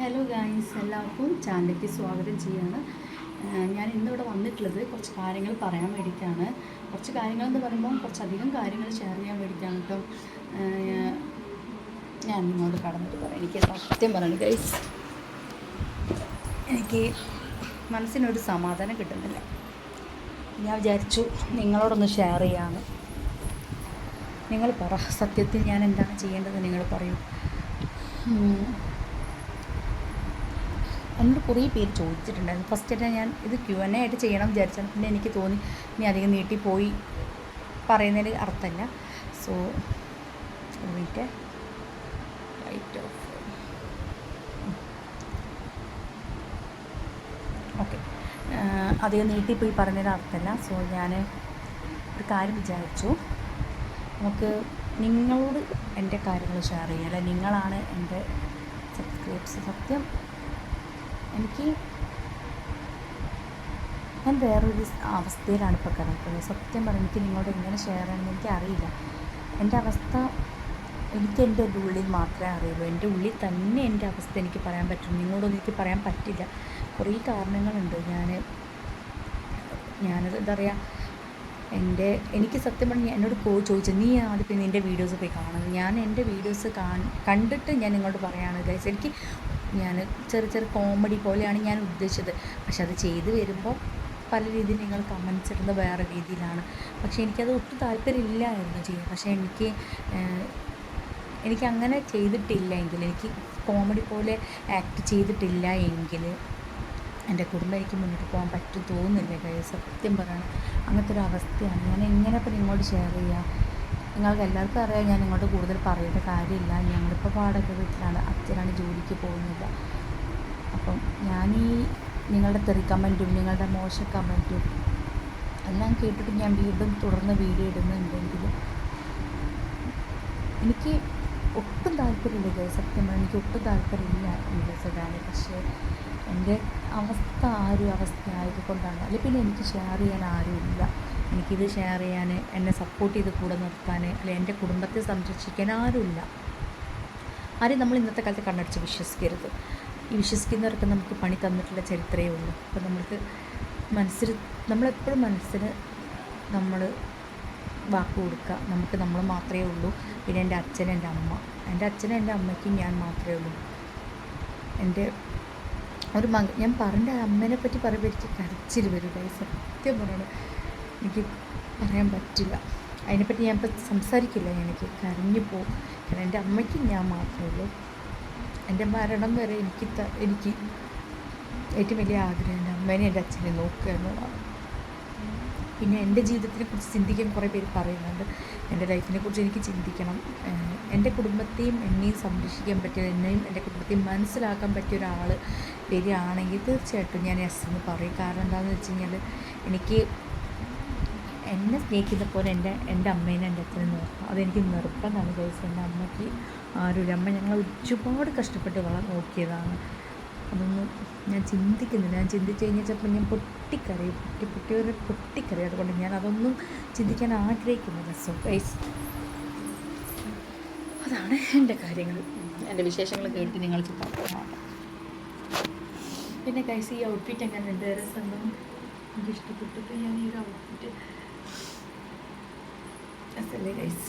Hello guys എല്ലാവർക്കും ചാനലിലേക്ക് സ്വാഗതം ചെയ്യാണ്. ഞാൻ ഇന്നിവിടെ വന്നിട്ടുള്ളത് കുറച്ച് കാര്യങ്ങൾ പറയാൻ വേണ്ടിയിട്ടാണ്. കുറച്ച് കാര്യങ്ങൾ എന്ന് പറയുമ്പോൾ കുറച്ചധികം കാര്യങ്ങൾ ഷെയർ ചെയ്യാൻ വേണ്ടിയിട്ടാണ് കേട്ടോ. ഞാൻ നിങ്ങളോട് കടന്നിട്ട് പറയാം. എനിക്ക് സത്യം പറയണം ഗൈസ് എനിക്ക് മനസ്സിനൊരു സമാധാനം കിട്ടുന്നില്ല. ഞാൻ വിചാരിച്ചു നിങ്ങളോടൊന്ന് ഷെയർ ചെയ്യാമെന്ന് നിങ്ങൾ പറ സത്യത്തിൽ ഞാൻ എന്താണ് ചെയ്യേണ്ടത് നിങ്ങൾ പറയൂ. എന്നോട് കുറേ പേര് ചോദിച്ചിട്ടുണ്ടായിരുന്നു. ഫസ്റ്റ് തന്നെ ഞാൻ ഇത് ക്യു എൻ എ ആയിട്ട് ചെയ്യണം വിചാരിച്ചാൽ പിന്നെ എനിക്ക് തോന്നി ഇനി അധികം നീട്ടിപ്പോയി പറയുന്നതിൽ അർത്ഥമില്ല. So wait light off okay അധികം നീട്ടിപ്പോയി പറഞ്ഞതിന് അർത്ഥമില്ല. സോ ഞാൻ ഒരു കാര്യം വിചാരിച്ചു. നമുക്ക് നിങ്ങളോട് എന്റെ കാര്യങ്ങൾ ഷെയർ ചെയ്യാം. അല്ലെ നിങ്ങളാണ് എന്റെ സബ്സ്ക്രൈബ്സ് സത്യം എനിക്ക് ഞാൻ വേറൊരു അവസ്ഥയിലാണ് ഇപ്പോൾ കിടക്കുന്നത്. സത്യം പറഞ്ഞാൽ എനിക്ക് നിങ്ങളോട് എങ്ങനെ ഷെയർ ചെയ്യണമെന്ന് എനിക്ക് അറിയില്ല എന്റെ അവസ്ഥ എനിക്ക് എന്റെ ഉള്ളിൽ മാത്രമേ അറിയുള്ളൂ. എന്റെ ഉള്ളിൽ തന്നെ എന്റെ അവസ്ഥ എനിക്ക് പറയാൻ പറ്റും. നിങ്ങളോടൊന്നും എനിക്ക് പറയാൻ പറ്റില്ല. കുറേ കാരണങ്ങളുണ്ട്. ഞാൻ ഞാനത് എന്താ പറയുക എന്റെ എനിക്ക് സത്യം പറഞ്ഞാൽ എന്നോട് പോയി ചോദിച്ചു നീ ആദ്യം പിന്നെ നിന്റെ വീഡിയോസ് പോയി കാണുന്നത് ഞാൻ എന്റെ വീഡിയോസ് കണ്ടിട്ട് ഞാൻ നിങ്ങളോട് പറയുകയാണ് ഗൈസ് എനിക്ക് ഞാൻ ചെറിയ ചെറിയ കോമഡി പോലെയാണ് ഞാൻ ഉദ്ദേശിച്ചത്. പക്ഷെ അത് ചെയ്ത് വരുമ്പോൾ പല രീതിയിൽ നിങ്ങൾ കമൻസ് ഇടുന്നത് വേറെ രീതിയിലാണ്. പക്ഷേ എനിക്കത് ഒട്ടും താല്പര്യമില്ലായിരുന്നു ചെയ്യാൻ. പക്ഷേ എനിക്ക് എനിക്ക് അങ്ങനെ ചെയ്തിട്ടില്ല എങ്കിൽ എനിക്ക് കോമഡി പോലെ ആക്ട് ചെയ്തിട്ടില്ല എങ്കിൽ എന്റെ കുടുംബം എനിക്ക് മുന്നോട്ട് പോകാൻ പറ്റും തോന്നുന്നില്ല. കഴിയും സത്യം പറയണം അങ്ങനത്തെ ഒരു അവസ്ഥയാണ്. ഞാൻ എങ്ങനെ ഇപ്പം നിങ്ങളോട് ഷെയർ ചെയ്യുക നിങ്ങൾക്ക് എല്ലാവർക്കും അറിയാം ഞാൻ നിങ്ങളോട് കൂടുതൽ പറയേണ്ട കാര്യമില്ല. ഞങ്ങളിപ്പോൾ പാടൊക്കെ വീട്ടിലാണ് അച്ഛനാണ് ജോലിക്ക് പോകുന്നില്ല അപ്പം ഞാൻ ഈ നിങ്ങളുടെ തെറി കമന്റും നിങ്ങളുടെ മോശ കമന്റും എല്ലാം കേട്ടിട്ട് ഞാൻ വീണ്ടും തുടർന്ന് വീഡിയോ ഇടുന്നുണ്ടെങ്കിൽ എനിക്ക് ഒട്ടും താല്പര്യമില്ല ഗൈസ് സത്യം പറഞ്ഞാൽ എനിക്ക് ഒട്ടും താല്പര്യമില്ല വീഡിയോസ് ഇടാൻ പക്ഷേ എന്റെ അവസ്ഥ ആ ഒരു അവസ്ഥ ആയതുകൊണ്ടാണ് അല്ലെങ്കിൽ പിന്നെ എനിക്ക് ഷെയർ ചെയ്യാൻ ആരുമില്ല. എനിക്കിത് ഷെയർ ചെയ്യാൻ എന്നെ സപ്പോർട്ട് ചെയ്ത് കൂടെ നിർത്താൻ അല്ലെ എന്റെ കുടുംബത്തെ സംരക്ഷിക്കാൻ ആരുമില്ല. ആരും നമ്മൾ ഇന്നത്തെ കാലത്ത് കണ്ണടിച്ച് വിശ്വസിക്കരുത്. ഈ വിശ്വസിക്കുന്നവർക്ക് നമുക്ക് പണി തന്നിട്ടുള്ള ചരിത്രമേ ഉള്ളൂ. അപ്പം നമ്മൾക്ക് മനസ്സിൽ നമ്മളെപ്പോഴും മനസ്സിന് നമ്മൾ വാക്ക് കൊടുക്കുക. നമുക്ക് നമ്മൾ മാത്രമേ ഉള്ളൂ. പിന്നെ എന്റെ അച്ഛൻ എന്റെ അമ്മ. എന്റെ അച്ഛനും എന്റെ അമ്മയ്ക്കും ഞാൻ മാത്രമേ ഉള്ളൂ. എന്റെ ഒരു മക ഞാൻ പറഞ്ഞ അമ്മേനെ പറ്റി പറയുമ്പോൾ എനിക്ക് കരച്ചിൽ വരും. സത്യം പറയണം എനിക്ക് പറയാൻ പറ്റില്ല. അതിനെപ്പറ്റി ഞാൻ ഇപ്പം സംസാരിക്കില്ല. എനിക്ക് കരഞ്ഞു പോകും. കാരണം എന്റെ അമ്മയ്ക്ക് ഞാൻ മാത്രമേ എന്റെ മരണം വരെ എനിക്ക് എനിക്ക് ഏറ്റവും വലിയ ആഗ്രഹം എന്റെ അമ്മേനെ എന്റെ അച്ഛനെ നോക്കുക എന്നുള്ളതാണ്. പിന്നെ എന്റെ ജീവിതത്തിനെ കുറിച്ച് ചിന്തിക്കാൻ കുറേ പേര് പറയുന്നുണ്ട്. എന്റെ ലൈഫിനെ കുറിച്ച് എനിക്ക് ചിന്തിക്കണം. എന്റെ കുടുംബത്തെയും എന്നെയും സംരക്ഷിക്കാൻ പറ്റിയ എന്നെയും എന്റെ കുടുംബത്തെയും മനസ്സിലാക്കാൻ പറ്റിയ ഒരാൾ വരികയാണെങ്കിൽ തീർച്ചയായിട്ടും ഞാൻ എസ് എന്ന് പറയും. കാരണം എന്താണെന്ന് വെച്ച് കഴിഞ്ഞാൽ എനിക്ക് എന്നെ സ്നേഹിക്കുന്ന പോലെ എന്റെ എന്റെ അമ്മേനെ എന്റെ അച്ഛനെ നോക്കുക. അതെനിക്ക് നിർബന്ധമാണ് ഗൈസ് എന്റെ അമ്മയ്ക്ക് ആരുമില്ല. അമ്മ ഞങ്ങളെ ഒരുപാട് കഷ്ടപ്പെട്ട് വള നോക്കിയതാണ്. അതൊന്നും ഞാൻ ചിന്തിക്കുന്നില്ല. ഞാൻ ചിന്തിച്ച് കഴിഞ്ഞാൽ ചിലപ്പോൾ ഞാൻ പൊട്ടിക്കറി പൊട്ടി പൊട്ടി ഒരു പൊട്ടിക്കറി അതുകൊണ്ട് ഞാൻ അതൊന്നും ചിന്തിക്കാൻ ആഗ്രഹിക്കുന്നില്ല. സോ ഗൈസ് അതാണ് എന്റെ കാര്യങ്ങൾ. എന്റെ വിശേഷങ്ങൾ കേട്ട് നിങ്ങൾ പറയാം പിന്നെ ഗൈസ് ഈ ഔട്ട്ഫിറ്റ് എങ്ങനെ? ഉണ്ട് രസം എനിക്ക് ഇഷ്ടപ്പെട്ടിട്ട് ഞാൻ ഈ ഒരു ഔട്ട്ഫിറ്റ് രസമല്ലേ ഗൈസ്